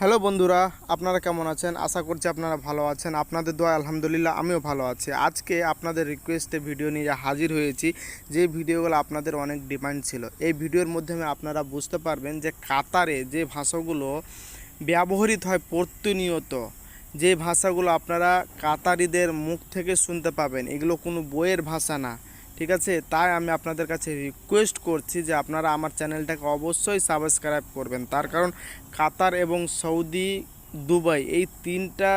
Hello বন্ধুরা, আপনারা কেমন আছেন? আশা করছি আপনারা ভালো আছেন। আপনাদের দোয়া আলহামদুলিল্লাহ আমিও ভালো আছি। আজকে আপনাদের রিকোয়েস্টে ভিডিও নিয়ে হাজির হয়েছি, যে ভিডিওগুলো আপনাদের অনেক ডিমান্ড ছিল। এই ভিডিওর মাধ্যমে আপনারা বুঝতে পারবেন যে কাতারে যে ভাষাগুলো ব্যবহৃত হয় প্রতিনিয়ত, যে ভাষাগুলো আপনারা কাতারিদের মুখ থেকে শুনতে পাবেন, এগুলো কোনো বইয়ের ভাষা না। ঠিক আছে? তাই আমি আপনাদের কাছে রিকোয়েস্ট করছি যে আপনারা আমার চ্যানেলটাকে অবশ্যই সাবস্ক্রাইব করবেন। তার কারণ কাতার এবং সৌদি, দুবাই এই তিনটা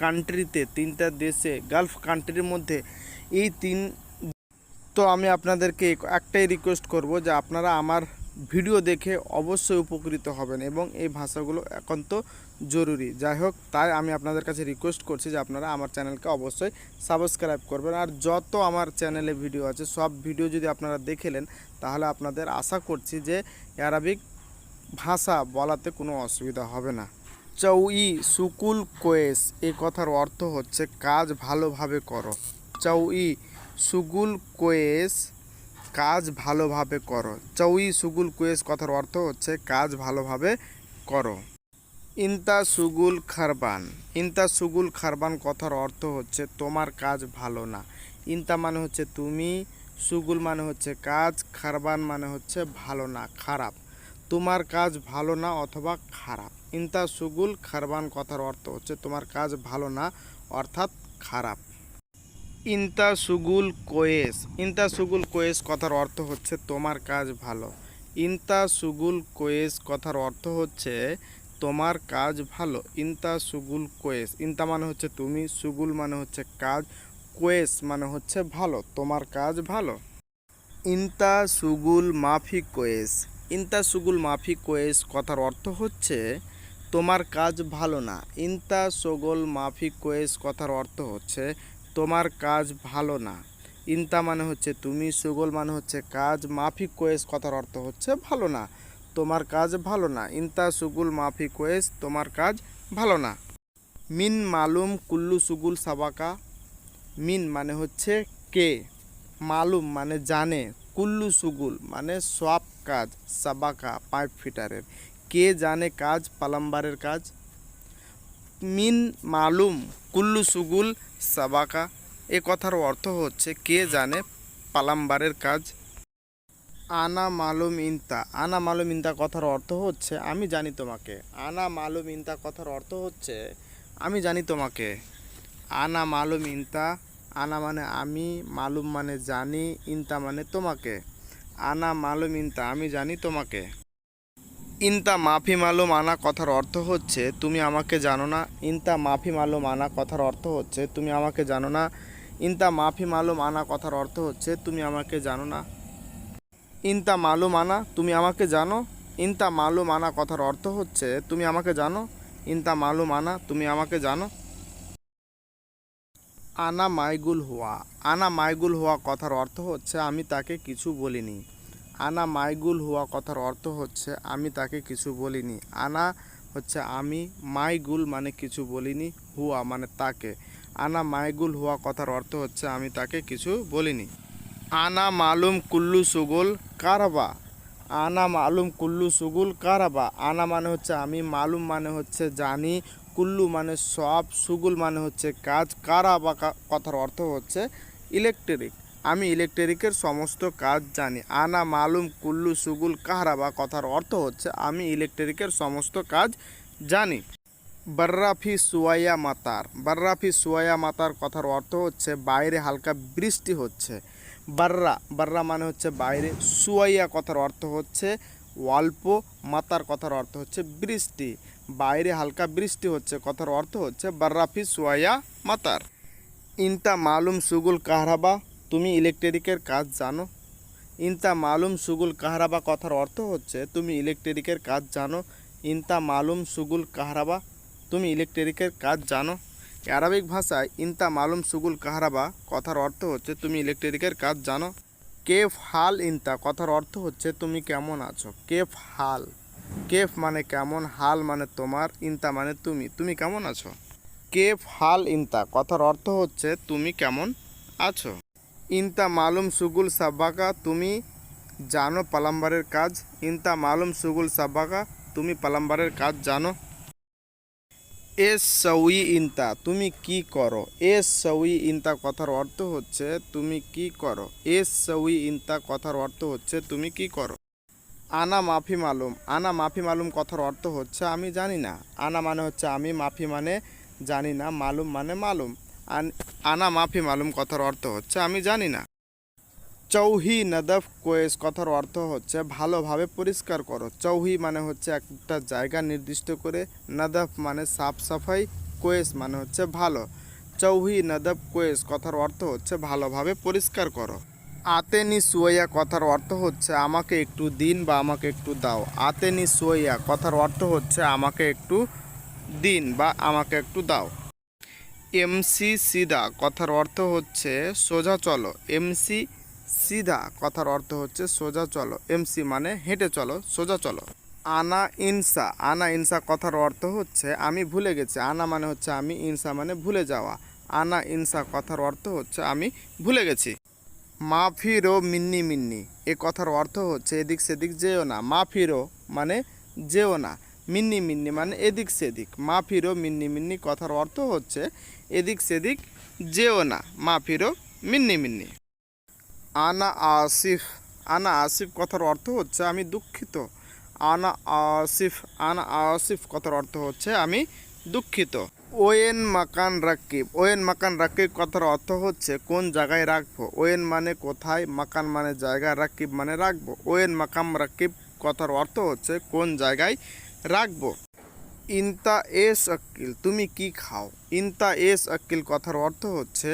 কান্ট্রিতে তিনটা দেশে গালফ কান্ট্রির মধ্যে এই তিন তো আমি আপনাদেরকে একটাই রিকোয়েস্ট করব যে আপনারা আমার ভিডিও দেখে অবশ্যই উপকৃত হবেন এবং এই ভাষাগুলো একান্ত জরুরি। যাই হোক, তাই আমি আপনাদের কাছে রিকোয়েস্ট করছি যে আপনারা আমার চ্যানেলকে অবশ্যই সাবস্ক্রাইব করবেন। আর যত আমার চ্যানেলে ভিডিও আছে, সব ভিডিও যদি আপনারা দেখেলেন তাহলে আপনাদের আশা করছি যে অ্যারাবিক ভাষা বলাতে কোনো অসুবিধা হবে না। চৌই সুকুল কোয়েস এই কথার অর্থ হচ্ছে, কাজ ভালোভাবে করো। চৌই সুগুল কোয়েস কাজ ভালোভাবে করো। চৌই সুগুল কোয়েস কথার অর্থ হচ্ছে কাজ ভালোভাবে করো। ইন্তা সুগুল খারবান। ইন্তা সুগুল খারবান কথার অর্থ হচ্ছে তোমার কাজ ভালো না। ইন্তা মানে হচ্ছে তুমি, সুগুল মানে হচ্ছে কাজ, খারবান মানে হচ্ছে ভালো না, খারাপ। তোমার কাজ ভালো না অথবা খারাপ। ইন্তা সুগুল খারবান কথার অর্থ হচ্ছে তোমার কাজ ভালো না অর্থাৎ খারাপ। ইন্তা সুগুল কোয়েস। ইন্তা সুগুল কোয়েস কথার অর্থ হচ্ছে তোমার কাজ ভালো। ইন্তা সুগুল কোয়েস কথার অর্থ হচ্ছে তোমার কাজ ভালো। ইন্তা সুগুল কোয়েস। ইন্তা মানে হচ্ছে তুমি, সুগুল মানে হচ্ছে কাজ, কোয়েস মানে হচ্ছে ভালো, তোমার কাজ ভালো। ইন্তা সুগুল মাফি কোয়েস। ইন্তা সুগুল মাফি কোয়েস কথার অর্থ হচ্ছে তোমার কাজ ভালো না। ইন্তা সুগুল মাফি কোয়েস কথার অর্থ হচ্ছে তোমার কাজ ভালো না। ইন্তা মানে হচ্ছে তুমি, সুগল মানে হচ্ছে কাজ মাফিক কোয়েস কথার অর্থ হচ্ছে ভালো না। তোমার কাজ ভালো না। ইন্তা, সুগুল, মাফি কোয়েস তোমার কাজ ভালো না। মিন মালুম কুল্লু সুগুল সাবাকা। মিন মানে হচ্ছে কে। মালুম মানে জানে। কুল্লু সুগুল মানে সব কাজ, সাবাকা, পাইপ ফিটারের। কে জানে কাজ, পালাম্বারের কাজ? মিন মালুম কুল্লু সুগুল সাবাকা। এ কথার অর্থ হচ্ছে, কে জানে পালাম্বারের কাজ। আনা মালুম ইন্তা। আনা মালুম ইন্তা কথার অর্থ হচ্ছে, আমি জানি তোমাকে। আনা মালুম ইন্তা কথার অর্থ হচ্ছে, আমি জানি তোমাকে। আনা মালুম ইন্তা, আনা মানে আমি, মালুম মানে জানি, ইন্তা মানে তোমাকে। আনা মালুম ইন্তা, আমি জানি তোমাকে। ইনতা মাফি মালুম আনা কথার অর্থ হচ্ছে, তুমি আমাকে জানো না। ইনতা মাফি মালুম আনা কথার অর্থ হচ্ছে, তুমি আমাকে জানো না। ইনতা মাফি মালুম আনা কথার অর্থ হচ্ছে, তুমি আমাকে জানো না। ইনতা মালুম আনা তুমি আমাকে জানো। ইনতা মালুম আনা কথার অর্থ হচ্ছে, তুমি আমাকে জানো। ইনতা মালুম আনা তুমি আমাকে জানো। আনা মাইগুল হওয়া আনা মাইগুল হওয়া কথার অর্থ হচ্ছে, আমি তাকে কিছু বলিনি। আনা মাইগুল হওয়া কথার অর্থ হচ্ছে, আমি তাকে কিছু বলিনি। আনা হচ্ছে, আমি মাইগুল মানে কিছু বলিনি, হুয়া মানে তাকে। আনা মাইগুল হওয়া কথার অর্থ হচ্ছে, আমি তাকে কিছু বলিনি। আনা মালুম কুল্লু সুগুল কারাবা। আনা মালুম কুল্লু সুগুল কারাবা। আনা মানে হচ্ছে, আমি মালুম মানে হচ্ছে জানি। কুল্লু মানে সব, সুগুল মানে হচ্ছে কাজ। কারাবা কথার অর্থ হচ্ছে, ইলেকট্রিক। আমি ইলেকট্রিকের সমস্ত কাজ জানি। আনা, মালুম, কুল্লু, সুগুল কাহরাবা কথার অর্থ হচ্ছে আমি ইলেকট্রিকের সমস্ত কাজ জানি। বার্রাফি সুয়াইয়া মাতার। বার্রাফি সুয়াইয়া মাতার কথার অর্থ হচ্ছে বাইরে হালকা বৃষ্টি হচ্ছে। বার্রা বার্রা মানে হচ্ছে বাইরে। সুয়াইয়া কথার অর্থ হচ্ছে অল্প, মাতার কথার অর্থ হচ্ছে বৃষ্টি। বাইরে হালকা বৃষ্টি হচ্ছে কথার অর্থ হচ্ছে বার্রাফি সুয়াইয়া মাতার। ইনতা মালুম, সুগুল কাহরাবা তুমি ইলেকট্রিকের কাজ জানো? ইনতা মালুম সুগুল কাহরাবা কথার অর্থ হচ্ছে, তুমি ইলেকট্রিকের কাজ জানো? ইনতা মালুম সুগুল কাহরাবা, তুমি ইলেকট্রিকের কাজ জানো? আরবিক ভাষায় ইনতা মালুম সুগুল কাহরাবা কথার অর্থ হচ্ছে, তুমি ইলেকট্রিকের কাজ জানো? কেফ হাল ইনতা কথার অর্থ হচ্ছে, তুমি কেমন আছো? কেফ হাল। কেফ মানে কেমন, হাল মানে তোমার, ইনতা মানে তুমি। তুমি কেমন আছো? কেফ হাল ইনতা কথার অর্থ হচ্ছে, তুমি কেমন আছো? ইনতা মালুম সুগুল সাব্বাকা, তুমি জানো পালাম্বারের কাজ। ইনতা মালুম সুগুল সাব্বাকা, তুমি পালাম্বারের কাজ জানো। এ সউই ইনতা, তুমি কি করো? এ সউই ইনতা কথার অর্থ হচ্ছে, তুমি কি করো? এ সউই ইনতা কথার অর্থ হচ্ছে, তুমি কি করো? আনা মাফি মালুম, আনা মাফি মালুম কথার অর্থ হচ্ছে, আমি জানি না। আনা মানে হচ্ছে, আমি মাফি মানে জানি না, মালুম মানে মালুম। আন- মাফি মালুম কথার অর্থ হচ্ছে, আমি জানি না। চৌহি নদফ কোয়েস কথার অর্থ হচ্ছে, ভালোভাবে পরিষ্কার করো। চৌহি মানে হচ্ছে একটা জায়গা নির্দিষ্ট করে, নদফ মানে সাফ সাফাই, কোয়েস মানে হচ্ছে ভালো। চৌহি নদফ কোয়েস কথার অর্থ হচ্ছে, ভালোভাবে পরিষ্কার করো। আতেনি সুয়াইয়া কথার অর্থ হচ্ছে, আমাকে একটু দিন বা আমাকে একটু দাও। আতেনি সুয়াইয়া কথার অর্থ হচ্ছে, আমাকে একটু দিন বা আমাকে একটু দাও। এমসি সিদা কথার অর্থ হচ্ছে সোজা চলো। এমসি সিধা কথার অর্থ হচ্ছে সোজা চলো। এমসি মানে হেঁটে চলো, সোজা চলো। আনা ইনসা আনা ইনসা কথার অর্থ হচ্ছে আমি ভুলে গেছি। আনা মানে হচ্ছে আমি, ইনসা মানে ভুলে যাওয়া। আনা ইনসা কথার অর্থ হচ্ছে আমি ভুলে গেছি। মাফিরো মিন্নি মিন্নি, এ কথার অর্থ হচ্ছে এদিক সেদিক যেও না। মাফিরো মানে যেও না। মিন্নি মিন্নি মানে এদিক সেদিক। মাফিরো মিন্নি মিন্নি কথার অর্থ হচ্ছে এদিক সেদিক যেও না মাফিরো মিন্নি মিন্নি। আনা আসিফ আনা আসিফ কথার অর্থ হচ্ছে আমি দুঃখিত। আনা আসিফ আনা আসিফ কথার অর্থ হচ্ছে আমি দুঃখিত। ওয়েন মাকান রাকিব, ওয়েন মাকান রাকিব কথার অর্থ হচ্ছে কোন জায়গায় রাখব? ওয়েন মানে কোথায়, মাকান মানে জায়গা, রাকিব মানে রাখব? ওয়েন মাকাম রাকিব কথার অর্থ হচ্ছে কোন জায়গায় রাখব। ইনতা এস আক্কিল, তুমি কি খাও? ইনতা এস আক্কিল কথার অর্থ হচ্ছে,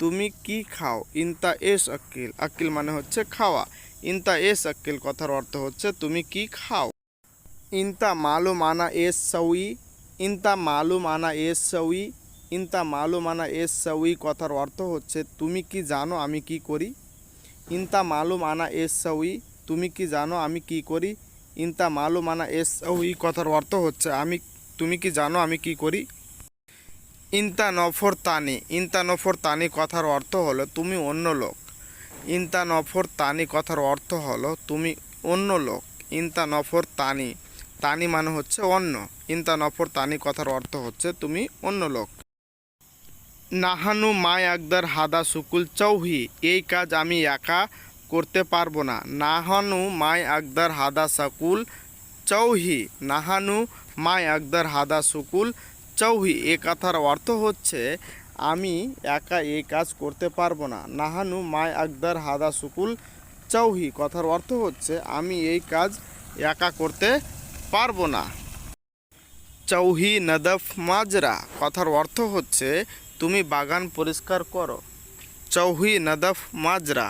তুমি কি খাও? ইনতা এস আক্কিল আক্কিল মানে হচ্ছে খাওয়া। ইনতা এস আক্কিল কথার অর্থ হচ্ছে, তুমি কি খাও? ইনতা মালুম আনা এস সউই ইনতা মালুম আনা এস সউই ইনতা মালুম আনা এস সউই কথার অর্থ হচ্ছে, তুমি কি জানো আমি কি করি? ইনতা মালুম আনা এস সউই তুমি কি জানো আমি কি করি? ইনতা মালু মানা এস সউই কথার অর্থ হচ্ছে, আমি, তুমি কি জানো আমি কি করি? ইনতা নফর তানি, ইনতা নফর তানি কথার অর্থ হলো, তুমি অন্য লোক। ইনতা নফর তানি কথার অর্থ হলো, তুমি অন্য লোক। ইনতা নফর তানি তানি মানে হচ্ছে অন্য। ইনতা নফর তানি কথার অর্থ হচ্ছে, তুমি অন্য লোক। নাহানু মায় আকদার হাদা সুকুল চৌহি, এই কাজ আমি একা করতে পারব না। নাহানু মাই আকদার হাদা সাকুল, চৌহি। নাহানু মাই আকদার হাদা সুকুল, চৌহি। এ কথার অর্থ হচ্ছে, আমি একা এই কাজ করতে পারব না। নাহানু মাই আকদার হাদা সুকুল, চৌহি। কথার অর্থ হচ্ছে, আমি এই কাজ একা করতে পারব না। চৌহি নদফ মাজরা। কথার অর্থ হচ্ছে, তুমি বাগান পরিষ্কার করো। চৌহি নদফ মাজরা।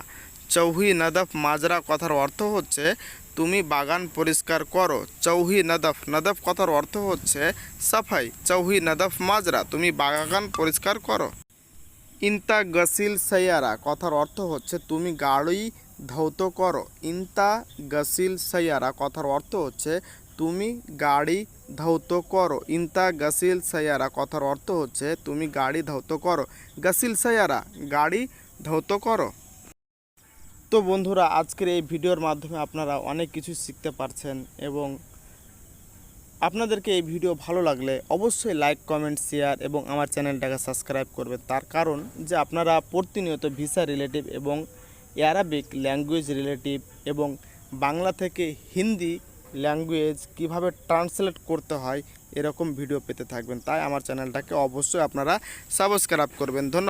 চৌহি নদফ মাজরা কথার অর্থ হচ্ছে, তুমি বাগান পরিষ্কার করো। চৌহি নদফ নদফ কথার অর্থ হচ্ছে, সাফাই। চৌহি নদফ মাজরা, তুমি বাগান পরিষ্কার করো। ইনতা গসিল সৈয়ারা কথার অর্থ হচ্ছে, তুমি গাড়ি ধৌত করো। ইনতা গসিল সৈয়ারা কথার অর্থ হচ্ছে, তুমি গাড়ি ধৌত করো। ইনতা গসিল সৈয়ারা কথার অর্থ হচ্ছে, তুমি গাড়ি ধৌত করো। গসিল সৈয়ারা গাড়ি ধৌত করো। তো বন্ধুরা, আজকের এই ভিডিওর মাধ্যমে আপনারা অনেক কিছু শিখতে পারছেন এবং আপনাদেরকে এই ভিডিও ভালো লাগলে অবশ্যই লাইক, কমেন্ট, শেয়ার এবং আমার চ্যানেলটাকে সাবস্ক্রাইব করবে। তার কারণ যে আপনারা প্রতিনিয়ত ভিসা রিলেটিভ এবং অ্যারাবিক ল্যাঙ্গুয়েজ রিলেটিভ এবং বাংলা থেকে হিন্দি ল্যাঙ্গুয়েজ কীভাবে ট্রান্সলেট করতে হয়, এরকম ভিডিও পেতে থাকবেন। তাই আমার চ্যানেলটাকে অবশ্যই আপনারা সাবস্ক্রাইব করবেন। ধন্যবাদ